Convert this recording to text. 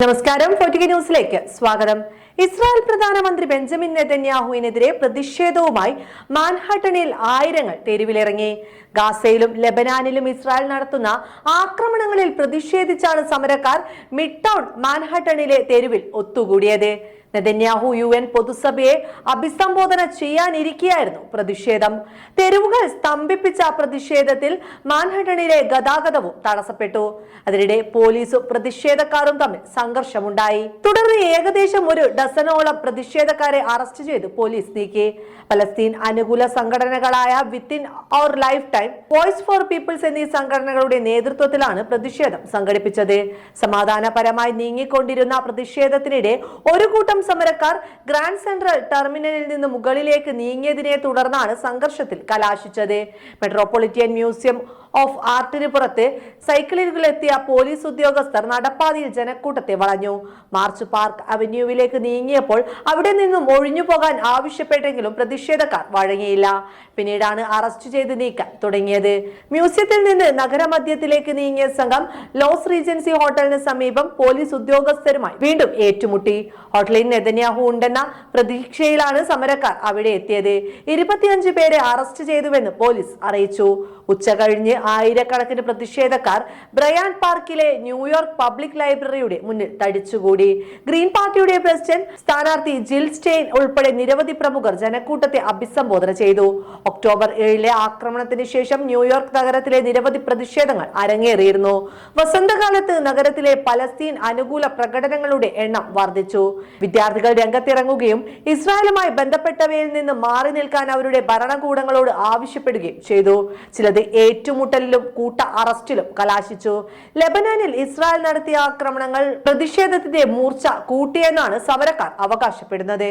നമസ്കാരം. ഫോർട്ടിക ന്യൂസിലേക്ക് സ്വാഗതം. ഇസ്രായേൽ പ്രധാനമന്ത്രി ബെഞ്ചമിൻ നെതന്യാഹുവിനെതിരെ പ്രതിഷേധവുമായി മാൻഹട്ടണിൽ ആയിരങ്ങൾ തെരുവിലിറങ്ങി. ഗാസയിലും ലെബനാനിലും ഇസ്രായേൽ നടത്തുന്ന ആക്രമണങ്ങളിൽ പ്രതിഷേധിച്ചാണ് സമരക്കാർ മിഡ് ടൗൺ മാൻഹട്ടണിലെ തെരുവിൽ ഒത്തുകൂടിയത്. നെതന്യാഹു യു എൻ പൊതുസഭയെ അഭിസംബോധന ചെയ്യാനിരിക്കെയായിരുന്നു പ്രതിഷേധം. തെരുവുകൾ സ്തംഭിപ്പിച്ച പ്രതിഷേധത്തിൽ മാൻഹട്ടണിലെ ഗതാഗതവും തടസ്സപ്പെട്ടു. അതിനിടെ പോലീസും പ്രതിഷേധക്കാരും തമ്മിൽ സംഘർഷമുണ്ടായി. തുടർന്ന് ഏകദേശം ഒരു ഡസനോളം പ്രതിഷേധക്കാരെ അറസ്റ്റ് ചെയ്ത് പോലീസ് നീക്കി. പലസ്തീൻ അനുകൂല സംഘടനകളായ within our lifetime voice for peoples എന്നീ സംഘടനകളുടെ നേതൃത്വത്തിലാണ് പ്രതിഷേധം സംഘടിപ്പിച്ചത്. സമാധാനപരമായി നീങ്ങിക്കൊണ്ടിരുന്ന പ്രതിഷേധത്തിനിടെ ഒരു കൂട്ടം സമരക്കാർ ഗ്രാൻഡ് സെൻട്രൽ ടെർമിനലിൽ നിന്ന് മുകളിലേക്ക് നീങ്ങിയതിനെ തുടർന്നാണ് സംഘർഷത്തിൽ കലാശിച്ചത്. മെട്രോപൊളിറ്റൻ മ്യൂസിയം ഓഫ് ആർട്ടിന് പുറത്ത് സൈക്കിളിലെത്തിയ പോലീസ് ഉദ്യോഗസ്ഥർ നടപ്പാതയിൽ ജനക്കൂട്ടത്തെ വളഞ്ഞു. മാർച്ച് പാർക്ക് അവന്യൂവിലേക്ക് നീങ്ങിയപ്പോൾ അവിടെ നിന്നും ഒഴിഞ്ഞു പോകാൻ ആവശ്യപ്പെട്ടെങ്കിലും പ്രതിഷേധക്കാർ വഴങ്ങിയില്ല. പിന്നീടാണ് അറസ്റ്റ് ചെയ്ത് നീക്കാൻ തുടങ്ങിയത്. മ്യൂസിയത്തിൽ നിന്ന് നഗരമധ്യത്തിലേക്ക് നീങ്ങിയ സംഘം ലോസ് റീജൻസി ഹോട്ടലിന് സമീപം പോലീസ് ഉദ്യോഗസ്ഥരുമായി വീണ്ടും ഏറ്റുമുട്ടി. ഹോട്ടലിൽ നെതന്യാഹു ഉണ്ടെന്ന പ്രതീക്ഷയിലാണ് സമരക്കാർ അവിടെ എത്തിയത്. ഇരുപത്തിയഞ്ച് പേരെ അറസ്റ്റ് ചെയ്തുവെന്ന് പോലീസ് അറിയിച്ചു. ഉച്ച കഴിഞ്ഞ് ആയിരക്കണക്കിന് പ്രതിഷേധക്കാർ ബ്രയാൻ പാർക്കിലെ ന്യൂയോർക്ക് പബ്ലിക് ലൈബ്രറിയുടെ മുന്നിൽ തടിച്ചുകൂടി. ഗ്രീൻ പാർട്ടിയുടെ പ്രസിഡന്റ് സ്ഥാനാർത്ഥി ജിൽ സ്റ്റെയിൻ ഉൾപ്പെടെ നിരവധി പ്രമുഖർ ജനക്കൂട്ടത്തെ അഭിസംബോധന ചെയ്തു. ഒക്ടോബർ ഏഴിലെ ആക്രമണത്തിന് ശേഷം ന്യൂയോർക്ക് നഗരത്തിലെ നിരവധി പ്രതിഷേധങ്ങൾ അരങ്ങേറിയിരുന്നു. വസന്തകാലത്ത് നഗരത്തിലെ പലസ്തീൻ അനുകൂല പ്രകടനങ്ങളുടെ എണ്ണം വർദ്ധിച്ചു. വിദ്യാർത്ഥികൾ രംഗത്തിറങ്ങുകയും ഇസ്രായേലുമായി ബന്ധപ്പെട്ടവയിൽ നിന്ന് മാറി നിൽക്കാൻ അവരുടെ ഭരണകൂടങ്ങളോട് ആവശ്യപ്പെടുകയും ചെയ്തു. ചിലത് ഏറ്റുമുട്ടലിലും കൂട്ട അറസ്റ്റിലും കലാശിച്ചു. ലെബനാനിൽ ഇസ്രായേൽ നടത്തിയ ആക്രമണങ്ങൾ പ്രതിഷേധത്തിന്റെ മൂർച്ച കൂട്ടിയെന്നാണ് സമരക്കാർ അവകാശപ്പെടുന്നത്.